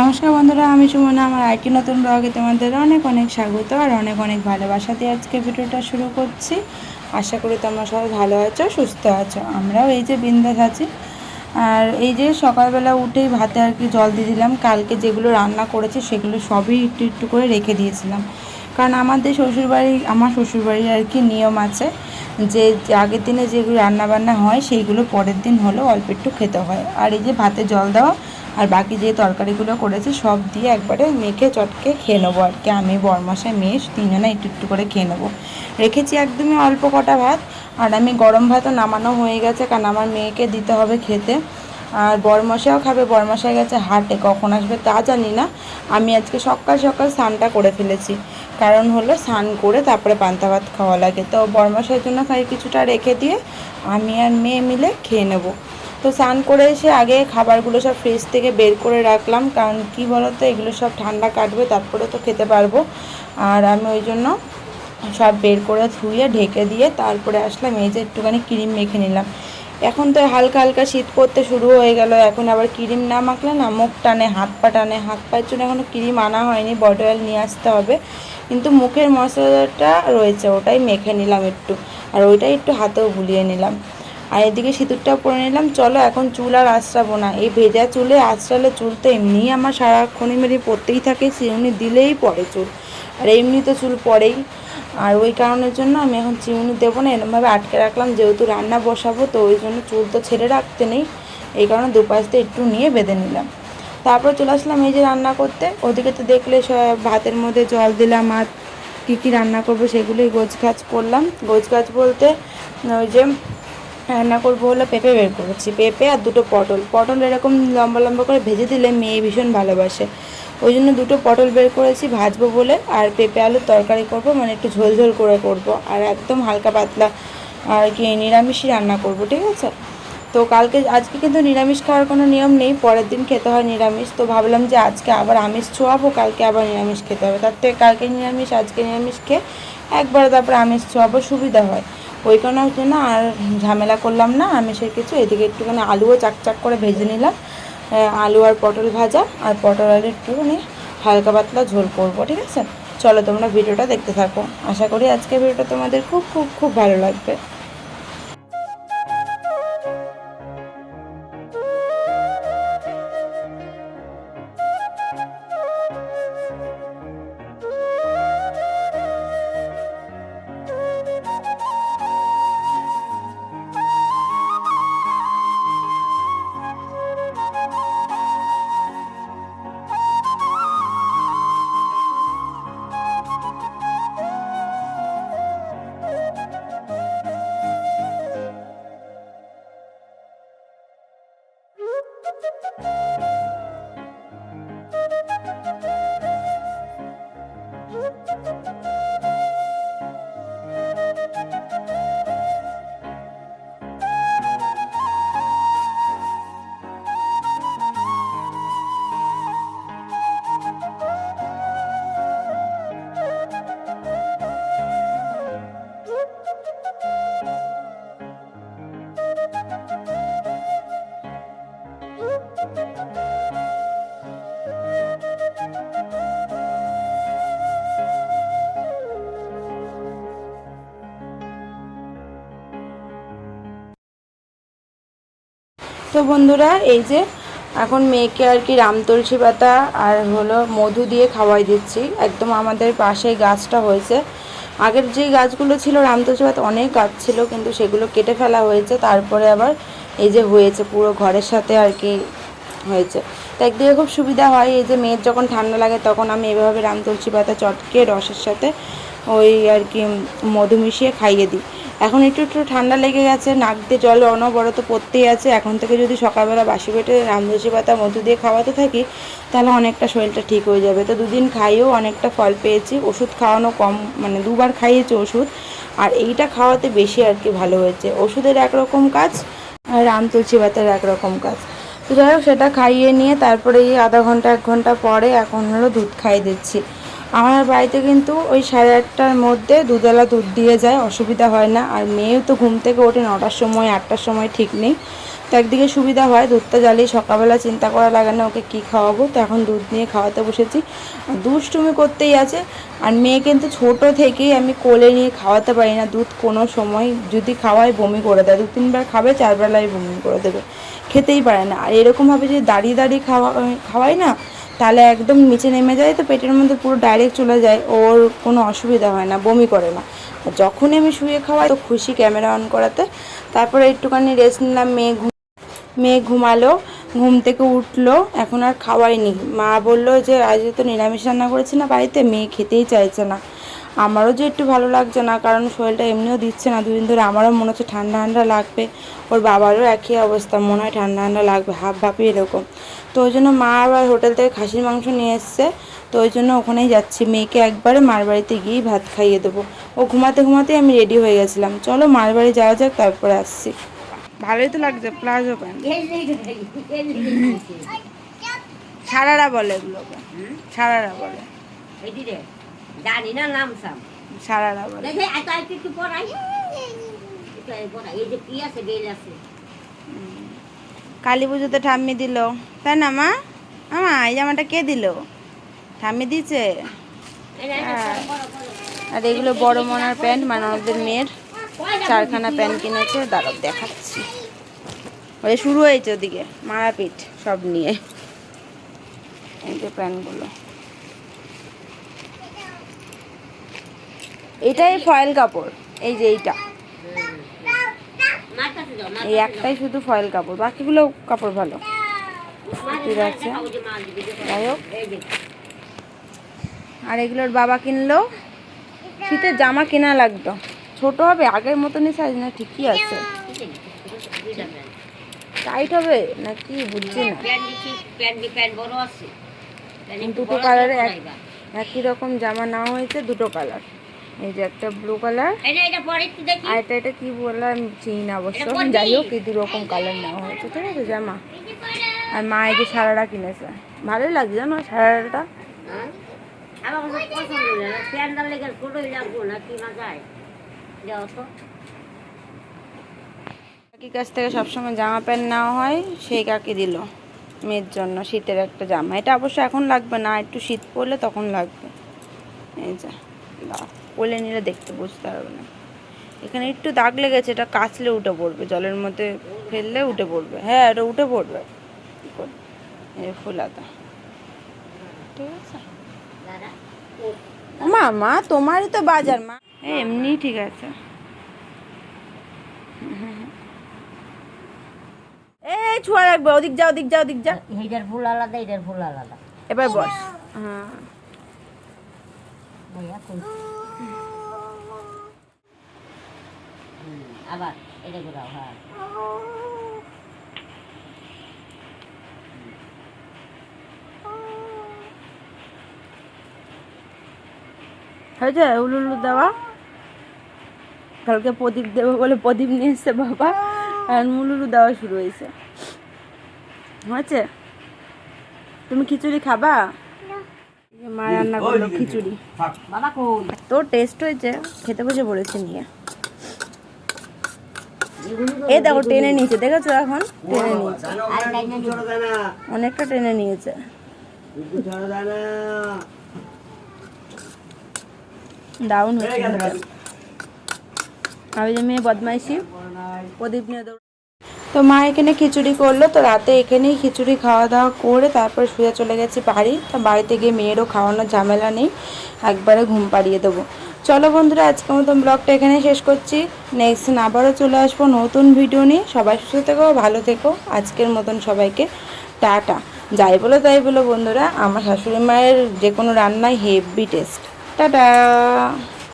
নমস্কার বন্ধুরা, আমি সুমনা, আমার আরেকটি নতুন ব্লগে তোমাদের অনেক অনেক স্বাগত আর অনেক অনেক ভালোবাসা দিয়ে আজকে ভিডিওটা শুরু করছি। আশা করি তোমরা সবাই ভালো আছো, সুস্থ আছো, আমরাও এই যে বিন্দাস আছি। আর এই যে সকালবেলা উঠেই ভাতে আর কি জল দিয়ে দিলাম, কালকে যেগুলো রান্না করেছি সেগুলো সবই একটু একটু করে রেখে দিয়েছিলাম। কারণ আমাদের শ্বশুরবাড়ি, আমার শ্বশুরবাড়ির আর কি নিয়ম আছে যে আগের দিনে যেগুলো রান্না বান্না হয়, সেইগুলো পরের দিন হলেও অল্প একটু খেতে হয়। আর এই যে ভাতে জল দেওয়া আর বাকি যে তরকারিগুলো করেছি, সব দিয়ে একবারে মেখে চটকে খেয়ে নেব আর কি। আমি বরমাসায় মেয়ে তিনজনে একটু একটু করে খেয়ে নেব। রেখেছি একদমই অল্প কটা ভাত, আর আমি গরম ভাতও নামানো হয়ে গেছে, কারণ আমার মেয়েকে দিতে হবে খেতে। আর বরমশাও খাবে বরমশাই গেছে হাটে, কখন আসবে তা জানি না। আমি আজকে সকাল সকাল স্নানটা করে ফেলেছি, কারণ হলো স্নান করে তারপরে পান্তা ভাত খাওয়া লাগে। তো বরমশাইয়ের জন্য খাই কিছুটা রেখে দিয়ে আমি আর মেয়ে মিলে খেয়ে নেব। তো স্নান করে এসে আগে খাবারগুলো সব ফ্রিজ থেকে বের করে রাখলাম। কারণ কি বলতো, এগুলো সব ঠান্ডা কাটবে, তারপরে তো খেতে পারব। আর আমি ওই জন্য সব বের করে ধুয়ে, ঢেকে দিয়ে তারপরে আসলাম। এই যে একটুখানি ক্রিম মেখে নিলাম। এখন তো হালকা হালকা শীত পড়তে শুরু হয়ে গেল। এখন আবার ক্রিম না মাখলে না মুখ টানে, হাত পা টানে। হাত পায়ের জন্য এখনও ক্রিম আনা হয়নি বডি অয়েল নিয়ে আসতে হবে। কিন্তু মুখের মশলাটা রয়েছে, ওটাই মেখে নিলাম একটু। আর ওইটাই একটু হাতেও বুলিয়ে নিলাম। আর এদিকে সিঁদুরটাও পরে নিলাম। চলো এখন চুল আর আঁচড়াবো না। এই ভেজা চুলে আঁচড়ালে চুল তো এমনিই আমার সারাক্ষণই মেরে পড়তেই থাকে চিরুনি দিলেই পড়ে চুল। আর এমনি তো চুল পড়েই। আর ওই কারণের জন্য আমি এখন চিরুনি দেবো না, এরমভাবে আটকে রাখলাম। যেহেতু রান্না বসাবো, তো ওই জন্য চুল তো ছেড়ে রাখতে নেই। এই কারণে দুপাশ দিয়ে একটু নিয়ে বেঁধে নিলাম। তারপর চলে আসলাম এই যে রান্না করতে। ওদিকে তো দেখলে ভাতের মধ্যে জল দিলাম আর কী কী রান্না করব সেগুলোই গোছ গাছ করলাম। গোছ গাছ বলতে ওই যে রান্না করব হলো পেঁপে বের করেছি। পেঁপে আর দুটো পটল। পটল এরকম লম্বা লম্বা করে ভেজে দিলে মেয়ে ভীষণ ভালোবাসে। ওই জন্য দুটো পটল বের করেছি ভাজবো বলে, আর পেঁপে আলুর তরকারি করব মানে একটু ঝোল ঝোল করে করব। আর একদম হালকা পাতলা, আর কি নিরামিষই রান্না করব, ঠিক আছে? তো কালকে, আজকে কিন্তু নিরামিষ খাওয়ার কোনো নিয়ম নেই, পরের দিন খেতে হয় নিরামিষ। তো ভাবলাম যে আজকে আবার আমিষ ছোঁয়াবো, কালকে আবার নিরামিষ খেতে হবে। তার থেকে কালকে নিরামিষ, আজকে নিরামিষ খেয়ে একবার তারপরে আমিষ ছোঁয়াবো, সুবিধা হয়। ওই কারণের জন্য আর ঝামেলা করলাম না, আমি সে কিছু। এদিকে একটুখানি আলুও চাকচাক করে ভেজে নিলাম। আলু আর পটল ভাজা আর পটল আলু একটুখানি হালকা পাতলা ঝোল করব, ঠিক আছে? চলো তোমরা ভিডিওটা দেখতে থাকো। আশা করি আজকে ভিডিওটা তোমাদের খুব খুব খুব ভালো লাগবে। তো বন্ধুরা, এই যে এখন মেয়েকে আর কি রামতুলসী পাতা আর হলো মধু দিয়ে খাওয়াই দিচ্ছি। একদম আমাদের পাশে গাছটা হয়েছে। আগের যে গাছগুলো ছিল রামতুলসী পাতা অনেক গাছ ছিল, কিন্তু সেগুলো কেটে ফেলা হয়েছে। তারপরে আবার এই যে হয়েছে, পুরো ঘরের সাথে আর কি হয়েছে। তো একদিকে খুব সুবিধা হয়, এই যে মেয়ের যখন ঠান্ডা লাগে তখন আমি এভাবে রামতুলসী পাতা চটকে রসের সাথে ওই আর কি মধু মিশিয়ে খাইয়ে দিই। এখন একটু একটু ঠান্ডা লেগে গেছে, নাক দিয়ে জল অনবরত পড়তেই আছে। এখন থেকে যদি সকালবেলা বাসি পেটে রামদোষী পাতা, মধু দিয়ে খাওয়াতে থাকি, তাহলে অনেকটা শরীরটা ঠিক হয়ে যাবে। তো দুদিন খাইয়েও অনেকটা ফল পেয়েছি। ওষুধ খাওয়ানো কম মানে দুবার খাইয়েছি ওষুধ। আর এইটা খাওয়াতে বেশি আর কি ভালো হয়েছে। ওষুধের একরকম কাজ, আর রাম তুলসী পাতার একরকম কাজ। তো যাই হোক, সেটা খাইয়ে নিয়ে তারপরে এই আধা ঘণ্টা, এক ঘণ্টা পরে এখন হলো দুধ খাইয়ে দিচ্ছি। আমার বাড়িতে কিন্তু ওই সাড়ে আটটার মধ্যে দুধওয়ালা দুধ দিয়ে যায়, অসুবিধা হয় না। আর মেয়েও তো ঘুম থেকে ওঠে নটার সময়, আটটার সময় ঠিক নেই। তো একদিকে সুবিধা হয়, দুধটা জ্বালিয়ে সকালবেলা চিন্তা করা লাগে না ওকে কী খাওয়াবো। তো এখন দুধ নিয়ে খাওয়াতে বসেছি। দুষ্টুমি করতেই আছে। আর মেয়ে কিন্তু ছোট থেকেই আমি কোলে নিয়ে খাওয়াতে পারি না। দুধ কোনো সময় যদি খাওয়ায় বমি করে দেয়। দু তিনবার খাবে চারবেলায় বমি করে দেবে। খেতেই পারে না। আর এরকমভাবে যদি দাঁড়িয়ে দাঁড়িয়ে খাওয়া, খাওয়াই না তাহলে একদম নিচে নেমে যায়, তো পেটের মধ্যে পুরো ডাইরেক্ট চলে যায়, ওর কোনো অসুবিধা হয় না, বমি করে না। আর যখনই আমি শুয়ে খাওয়াই, তো খুশি ক্যামেরা অন করাতে। তারপরে একটুখানি রেস্ট নিলাম, মেয়ে ঘুম, মেয়ে ঘুমালো, ঘুম থেকে উঠল, এখন আর খাওয়াইনি মা বলল যে আজ তো নিরামিষ রান্না করেছি না বাড়িতে, মেয়ে খেতেই চাইছে না। আমারও যে একটু ভালো লাগছে না কারণ শরীরটা এমনিও দিচ্ছে না। দুদিন ধরে আমারও মনে হচ্ছে ঠান্ডা ঠান্ডা লাগবে। ওর বাবারও একই অবস্থা মনে হয় ঠান্ডা ঠান্ডা লাগবে হাফ ভাপি এরকম। তো ওই জন্য মা আবার হোটেল থেকে খাসির মাংস নিয়ে এসছে। তো ওই জন্য ওখানেই যাচ্ছি। মেয়েকে একবারে মার বাড়িতে গিয়েই ভাত খাইয়ে দেবো। ও ঘুমাতে ঘুমাতেই আমি রেডি হয়ে গেছিলাম। চলো মার বাড়ি যাওয়া যাক তারপরে আসছি। ভালোই তো লাগছে প্লাজো প্যান্ট। সারারা বলে এগুলোকে। সারারা বলে। জানি না নাম সাম সারারা বলে। দেখে এত একটু একটু পড়াই। এই যে কি আছে বেল আছে। কালী পুজোতে ঠাম্মি দিল। তাই না মা? আমা এই জামাটা কে দিল? ঠাম্মি দিছে না, না, হ্যাঁ। আর এগুলো বড় মনার প্যান্ট মানে আমাদের মেয়ের। চারখানা প্যান্ট কিনেছে দাঁড়াও দেখাচ্ছি। ওই শুরু হয়েছে ওদিকে মারাপিট সব নিয়ে। এই যে প্যান্টগুলো। এটাই ফয়েল কাপড়। এই যে এইটা। এই একটাই শুধু ফয়েল কাপড়। বাকিগুলো কাপড় ভালো। ঠিক আছে। যাই হোক। আর এগুলোর বাবা কিনলো। শীতের জামা কেনা লাগতো। ছোট হবে আগের মতনই সাইজ না ঠিকই আছে। টাইট হবে? না কি বুঝছি না। দুটো কালারে এক একই রকম জামা নেওয়া হয়েছে দুটো কালার এই যে একটা ব্লু কালার। আর এটা এটা কি বললাম? চিনি না অবশ্য যাই হোক এই দু রকম কালার নেওয়া হয়েছে। ঠিক আছে জামা। আর মা এই যে সারারা কিনেছে। ভালোই লাগছে জানো সারারাটা হ্যাঁ? কাকির কাছ থেকে সবসময় জামা প্যান্ট নেওয়া হয় সেই কাকি দিল মেয়ের জন্য শীতের একটা জামা। এটা অবশ্য এখন লাগবে না একটু শীত পড়লে তখন লাগবে। এই যে দাও। পরে নিলে দেখতে বুঝতে পারবে না। এখানে একটু দাগ লেগেছে এটা কাচলে উঠে পড়বে জলের মধ্যে ফেললে উঠে পড়বে। হ্যাঁ এটা উঠে পড়বে? ফুলাতা। ঠিক আছে। মা মা তোমারই তো বাজার মা। এমনি ঠিক আছে। এই ছোঁয়া রাখবে ওদিক যা ওদিক যা ওদিক যা এইটার ফুল আলাদা এটার ফুল আলাদা। এবার বস। হ্যাঁ। আবার এটা ঘোরাও হ্যাঁ। হয়েছে উলু উলু দেওয়া? কালকে প্রদীপ দেবো বলে প্রদীপ নিয়ে এসছে বাবা। আর উলুলু দেওয়া শুরু হয়েছে। হয়েছে? তুমি খিচুড়ি খাবা? মা রান্না করল খিচুড়ি। বাবা কই? তোর টেস্ট হয়েছে খেতে বসে বলেছে নিয়ে। এই দেখো টেনে নিয়েছে দেখেছ এখন? টেনে নিয়েছে। অনেকটা টেনে নিয়েছে। ডাউন হচ্ছে আমি যে মেয়ে বদমাইশি। প্রদীপ নিয়ে তো মা এখানে খিচুড়ি করল, তো রাতে এখানেই খিচুড়ি খাওয়া দাওয়া করে তারপরে শুয়ে চলে গেছি বাড়ি। তো বাড়িতে গিয়ে মেয়েরও খাওয়ানোর ঝামেলা নেই, একবারে ঘুম পাড়িয়ে দেবো। চলো বন্ধুরা, আজকের মতন ব্লগটা এখানে শেষ করছি। নেক্সট দিন আবারও চলে আসব নতুন ভিডিও নিয়ে। সবাই সুস্থ থেকো, ভালো থেকো। আজকের মতন সবাইকে টাটা। যাই বলো, তাই বলো বন্ধুরা, আমার শাশুড়ি মায়ের যে কোনো রান্নায় হেভি টেস্ট টাটা!